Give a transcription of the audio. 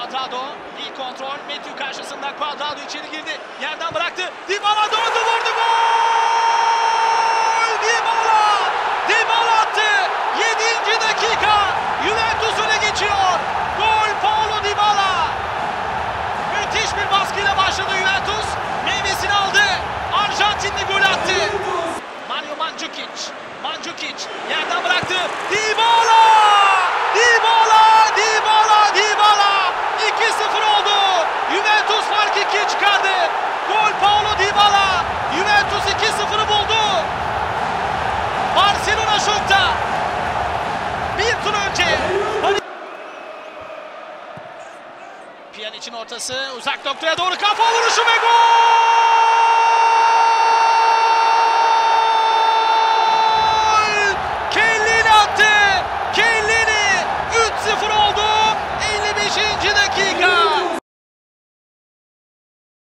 Cuadrado iyi kontrol. Matthew karşısında Cuadrado içeri girdi. Yerden bıraktı. Dybala döndü vurdu gol! Dybala! Dybala attı. 7. dakika. Juventus öne geçiyor. Gol Paulo Dybala. Müthiş bir baskıyla başladı Juventus. Meyvesini aldı. Arjantinli gol attı. Mario Mandzukic. Mandzukic yerden bıraktı. Dybala! Dybala! Dybala! 2-0 oldu. Juventus fark 2'ye çıkardı. Gol Paulo Dybala. Juventus 2-0'ı buldu. Barcelona şokta. Bir tur önce. Piyanic'in ortası uzak noktaya doğru kafa vuruşu ve gol!